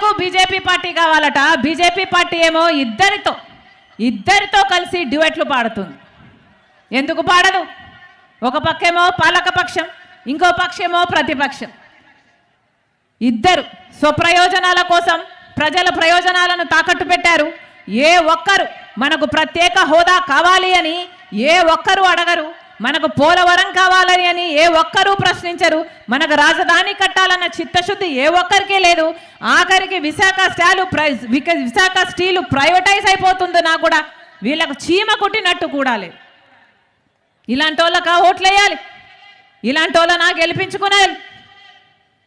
ఎమ్మెల్యేలకు BJP party కావాలట. BJP party ఏమో ఇద్దరితో ఇద్దరితో కలిసి డ్యూయట్లు పాడుతుంది. ఎందుకు పాడదు? ఒక పక్కేమో పాలకపక్షం ఇంకో పక్షేమో ప్రతిపక్షం. ఇద్దరు స్వప్రయోజనాల కోసం ప్రజల ప్రయోజనాలను తాకట్టు పెట్టారు. ఏ ఒక్కరు మనకు ప్రత్యేక హోదా కావాలి అని ఏ ఒక్కరు అడగరు. మనకు పోలవరం కావాలని అని ఏ ఒక్కరూ ప్రశ్నించరు. మనకు రాజధాని కట్టాలన్న చిత్తశుద్ధి ఏ ఒక్కరికి లేదు. ఆఖరికి Visakha steel Visakha steel privatise అయిపోతుంది నా కూడా. వీళ్ళకు చీమ కుట్టినట్టు కూడా లేదు. ఇలాంటి వాళ్ళకా ఓట్లేయాలి ఇలాంటి వాళ్ళనా గెలిపించుకునేయాలి.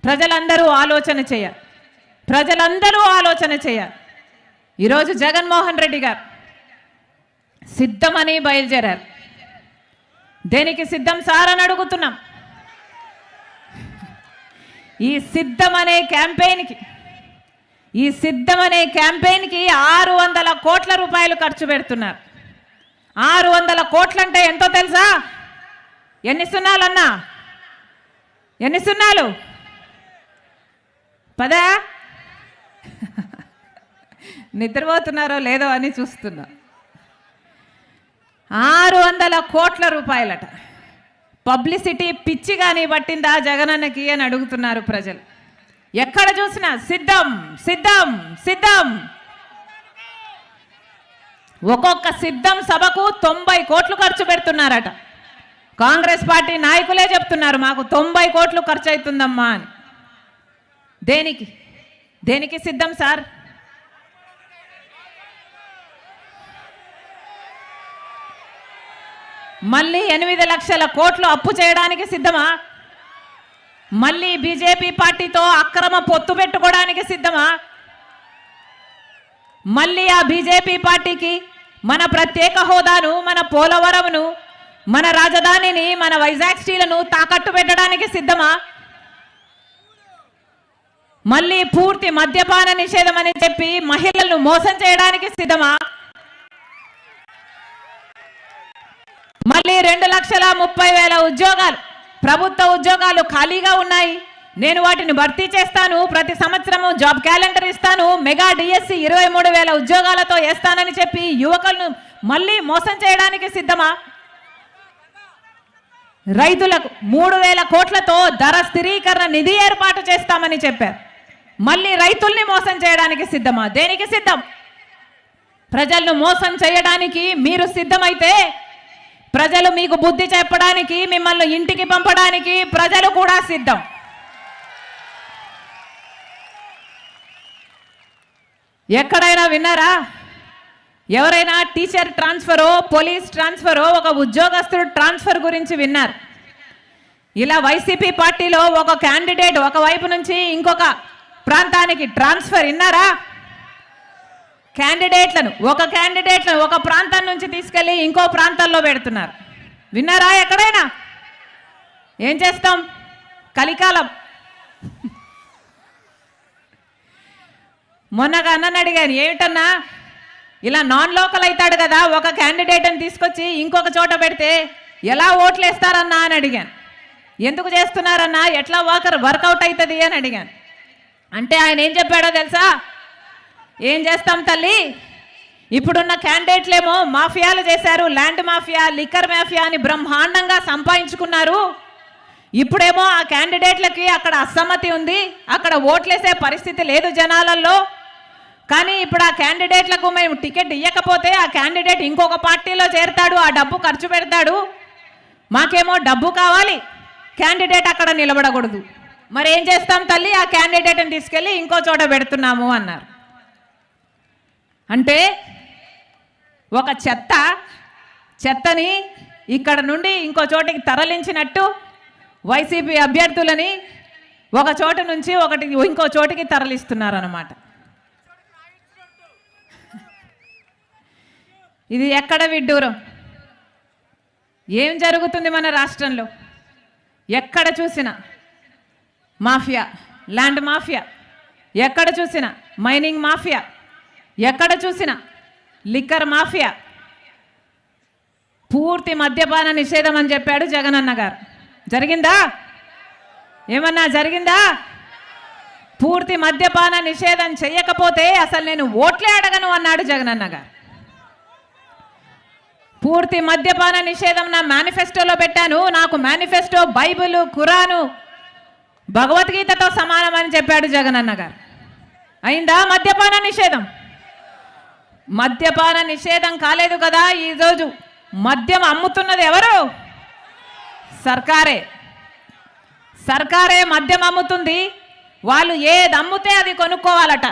ప్రజలందరూ ఆలోచన చేయాలి ప్రజలందరూ ఆలోచన చేయాలి ఈరోజు జగన్మోహన్ రెడ్డి గారు సిద్ధమని బయలుదేరారు. దేనికి సిద్ధం సార్ అని అడుగుతున్నాం. ఈ సిద్ధం అనే క్యాంపెయిన్కి ఈ సిద్ధం అనే క్యాంపెయిన్కి ఆరు వందల కోట్ల రూపాయలు ఖర్చు పెడుతున్నారు. ఆరు వందల కోట్లంటే ఎంతో తెలుసా? ఎన్ని సున్నాలన్నా? ఎన్ని సున్నాలు? పదా? నిద్రపోతున్నారో లేదో అని చూస్తున్నా. ఆరు వందల కోట్ల రూపాయలట. పబ్లిసిటీ పిచ్చి కానీ పట్టిందా జగనన్నకి అని అడుగుతున్నారు ప్రజలు. ఎక్కడ చూసినా సిద్ధం సిద్ధం సిద్ధం. ఒక్కొక్క సిద్ధం సభకు తొంభై కోట్లు ఖర్చు పెడుతున్నారట. కాంగ్రెస్ పార్టీ నాయకులే చెప్తున్నారు మాకు తొంభై కోట్లు ఖర్చు అవుతుందమ్మా అని. దేనికి? దేనికి సిద్ధం సార్? మళ్ళీ ఎనిమిది లక్షల కోట్లు అప్పు చేయడానికి సిద్ధమా? మళ్ళీ బీజేపీ పార్టీతో అక్రమ పొత్తు పెట్టుకోవడానికి సిద్ధమా? మళ్ళీ ఆ బీజేపీ పార్టీకి మన ప్రత్యేక హోదాను మన పోలవరంను మన రాజధానిని మన వైజాగ్ స్టీలను తాకట్టు పెట్టడానికి సిద్ధమా? మళ్ళీ పూర్తి మద్యపాన నిషేధం అని చెప్పి మహిళలను మోసం చేయడానికి సిద్ధమా మళ్ళీ రెండు లక్షల ముప్పై వేల ఉద్యోగాలు. ప్రభుత్వ ఉద్యోగాలు ఖాళీగా ఉన్నాయి. నేను వాటిని భర్తీ చేస్తాను. ప్రతి సంవత్సరము జాబ్ క్యాలెండర్ ఇస్తాను. మెగా డిఎస్సి ఇరవై మూడు వేల ఉద్యోగాలతో వేస్తానని చెప్పి యువకులను మళ్ళీ మోసం చేయడానికి సిద్ధమా? రైతులకు మూడు వేల కోట్లతో ధర స్థిరీకరణ నిధి ఏర్పాటు చేస్తామని చెప్పారు. మళ్ళీ రైతుల్ని మోసం చేయడానికి సిద్ధమా? దేనికి సిద్ధం? ప్రజలను మోసం చేయడానికి మీరు సిద్ధమైతే ప్రజలు మీకు బుద్ధి చెప్పడానికి మిమ్మల్ని ఇంటికి పంపడానికి ప్రజలు కూడా సిద్ధం. ఎక్కడైనా విన్నారా? ఎవరైనా టీచర్ ట్రాన్స్ఫరో పోలీస్ ట్రాన్స్ఫరో ఒక ఉద్యోగస్తుడు ట్రాన్స్ఫర్ గురించి విన్నారు. ఇలా వైసీపీ పార్టీలో ఒక క్యాండిడేట్ ఒక వైపు నుంచి ఇంకొక ప్రాంతానికి ట్రాన్స్ఫర్ విన్నారా? క్యాండిడేట్లను ఒక క్యాండిడేట్లను ఒక ప్రాంతం నుంచి తీసుకెళ్ళి ఇంకో ప్రాంతంలో పెడుతున్నారు. విన్నారా ఎక్కడైనా? ఏం చేస్తాం? కలికాలం. మొన్నగా అన్నని అడిగాను ఏమిటన్నా? ఇలా నాన్ లోకల్ అవుతాడు కదా ఒక క్యాండిడేట్ని తీసుకొచ్చి ఇంకొక చోట పెడితే ఎలా ఓట్లు వేస్తారన్నా అని అడిగాను. ఎందుకు చేస్తున్నారన్నా? ఎట్లా వర్కర్ వర్కౌట్ అవుతుంది అని అడిగాను. అంటే ఆయన ఏం చెప్పాడో తెలుసా? ఏం చేస్తాం తల్లి? ఇప్పుడున్న క్యాండిడేట్లేమో మాఫియాలు చేశారు ల్యాండ్ మాఫియా లిక్కర్ మాఫియా అని బ్రహ్మాండంగా సంపాదించుకున్నారు. ఇప్పుడేమో ఆ క్యాండిడేట్లకి అక్కడ అసమ్మతి ఉంది అక్కడ ఓట్లేసే పరిస్థితి లేదు జనాలలో. కానీ ఇప్పుడు ఆ క్యాండిడేట్లకు మేము టికెట్ ఇవ్వకపోతే ఆ క్యాండిడేట్ ఇంకొక పార్టీలో చేరుతాడు ఆ డబ్బు ఖర్చు పెడతాడు. మాకేమో డబ్బు కావాలి క్యాండిడేట్ అక్కడ నిలబడకూడదు. మరి ఏం చేస్తాం తల్లి? ఆ క్యాండిడేట్ని తీసుకెళ్ళి ఇంకో చోట పెడుతున్నాము అన్నారు. అంటే ఒక చెత్త చెత్తని ఇక్కడ నుండి ఇంకో చోటికి తరలించినట్టు వైసీపీ అభ్యర్థులని ఒక చోట నుంచి ఒకటి ఇంకో చోటికి తరలిస్తున్నారన్నమాట. ఇది ఎక్కడ విడ్డూరం? ఏం జరుగుతుంది మన రాష్ట్రంలో? ఎక్కడ చూసినా మాఫియా ల్యాండ్ మాఫియా. ఎక్కడ చూసినా మైనింగ్ మాఫియా. ఎక్కడ చూసినా? Liquor mafia. పూర్తి మద్యపాన నిషేధం అని చెప్పాడు జగనన్న గారు. జరిగిందా? ఏమన్నా జరిగిందా? పూర్తి మద్యపాన నిషేధం చేయకపోతే అసలు నేను ఓట్లే అడగను అన్నాడు జగనన్న గారు. పూర్తి మద్యపాన నిషేధం నా మేనిఫెస్టోలో పెట్టాను. నాకు మేనిఫెస్టో బైబిల్ ఖురాను భగవద్గీతతో సమానం అని చెప్పాడు జగనన్న గారు. అయిందా మద్యపాన నిషేధం? మద్యపాన నిషేధం కాలేదు కదా ఈరోజు మద్యం అమ్ముతున్నది ఎవరు? సర్కారే. సర్కారే మద్యం అమ్ముతుంది. వాళ్ళు ఏది అమ్ముతే అది కొనుక్కోవాలట.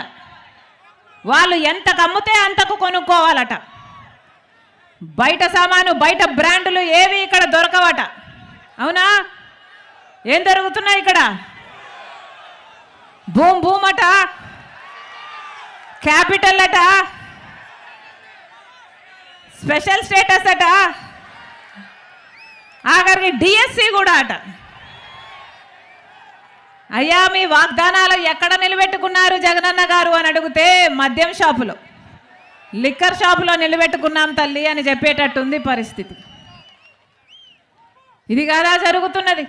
వాళ్ళు ఎంతకు అమ్ముతే అంతకు కొనుక్కోవాలట. బయట సామాను బయట బ్రాండ్లు ఏవి ఇక్కడ దొరకవట. అవునా? ఏం దొరుకుతున్నాయి ఇక్కడ? భూమ్ భూమట? క్యాపిటల్ అట స్పెషల్ స్టేటస్ అట. ఆఖరికి డిఎస్సి కూడా అట. అయ్యా మీ వాగ్దానాలు ఎక్కడ నిలబెట్టుకున్నారు జగనన్న గారు అని అడిగితే మద్యం షాపులో. లిక్కర్ షాపులో నిలబెట్టుకున్నాం తల్లి అని చెప్పేటట్టుంది పరిస్థితి. ఇది కాదా జరుగుతున్నది?